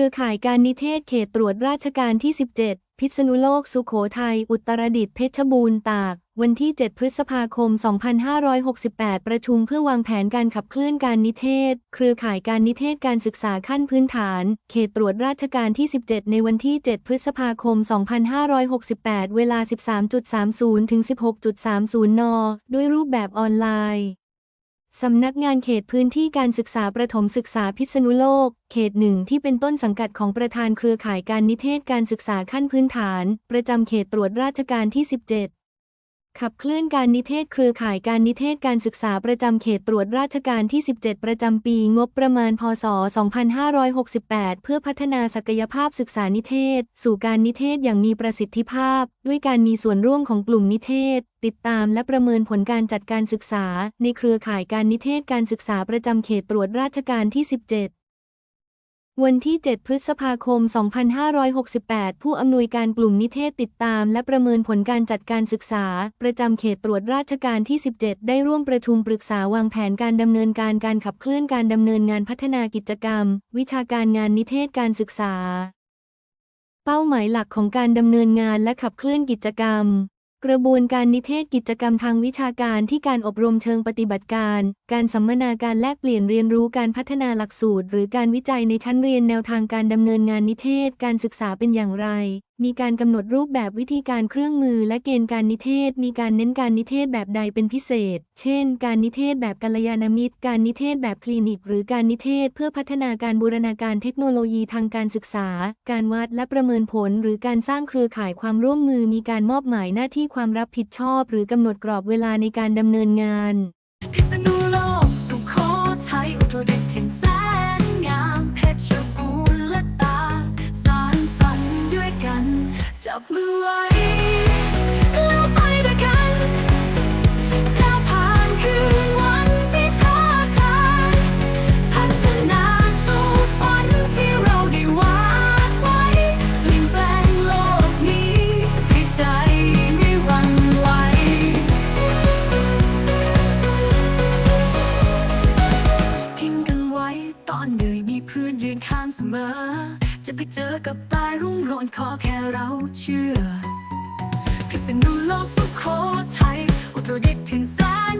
รือข่ายการนิเทศเขตตรวจราชการที่ 17 พิษณุโลก สุโขทัย อุตรดิตถ์ เพชรบูรณ์ ตาก วันที่ 7 พฤษภาคม 2568 ประชุมเพื่อวางแผนการขับเคลื่อนการนิเทศ เครือข่ายการนิเทศการศึกษาขั้นพื้นฐาน เขตตรวจราชการที่ 17 ในวันที่ 7 พฤษภาคม 2568 เวลา 13.30 ถึง 16.30 น ด้วยรูปแบบออนไลน์ สำนักงานเขตพื้นที่การศึกษาประถมศึกษาพิษณุโลก เขตหนึ่งที่เป็นต้นสังกัดของประธานเครือข่ายการนิเทศการศึกษาขั้นพื้นฐาน ประจำเขตตรวจราชการที่ 17 ขับเคลื่อนการนิเทศเครือข่ายการนิเทศการศึกษาประจำเขตตรวจราชการที่ 17 ประจำปีงบประมาณ พศ 2568 เพื่อพัฒนาศักยภาพศึกษานิเทศ สู่การนิเทศอย่างมีประสิทธิภาพ ด้วยการมีส่วนร่วมของกลุ่มนิเทศ ติดตามและประเมินผลการจัดการศึกษา ในเครือข่ายการนิเทศการศึกษาประจำเขตตรวจราชการที่ 17 วันที่ 7 พฤษภาคม 2568 ผู้อำนวยการกลุ่มนิเทศติดตาม และประเมินผลการจัดการศึกษา ประจำเขตตรวจราชการที่ 17 ได้ร่วมประชุมปรึกษาวางแผนการดำเนินการการขับเคลื่อนการดำเนินงานพัฒนากิจกรรม วิชาการงานนิเทศการศึกษา เป้าหมายหลักของการดำเนินงานและขับเคลื่อนกิจกรรมกระบวนการนิเทศกิจกรรมทางวิชาการที่การอบรมเชิงปฏิบัติการ การสัมมนาการแลกเปลี่ยนเรียนรู้การพัฒนาหลักสูตร หรือการวิจัยในชั้นเรียนแนวทางการดำเนินงานนิเทศ การศึกษาเป็นอย่างไร มีการกำหนดรูปแบบวิธีการเครื่องมือ และเกณฑ์การนิเทศ มีการเน้นการนิเทศแบบใดเป็นพิเศษ เช่น การนิเทศแบบกัลยาณมิตร การนิเทศแบบคลินิก หรือการนิเทศเพื่อพัฒนาการบูรณาการเทคโนโลยีทางการศึกษา การวัดและประเมินผล หรือการสร้างเครือข่ายความร่วมมือ มีการมอบหมายหน้าที่ความรับผิดชอบ หรือกำหนดกรอบเวลาในการดำเนินงาน จับมือไว้แล้วไปด้วยกันก้าวผ่านคืนวันที่ท้าทายพัฒนาสู่ฝันที่เราได้วาดไว้เปลี่ยนแปลงโลกนี้ให้ใจไม่หวั่นไหวพิงกันไว้ตอนเหนื่อยมีเพื่อนยืนข้างเสมอ จะไปเจอกับปลายรุ่งโรจน์ขอแค่เราเชื่อพิษณุโลกสุโขทัยอุตรดิตถ์ถิ่นแสน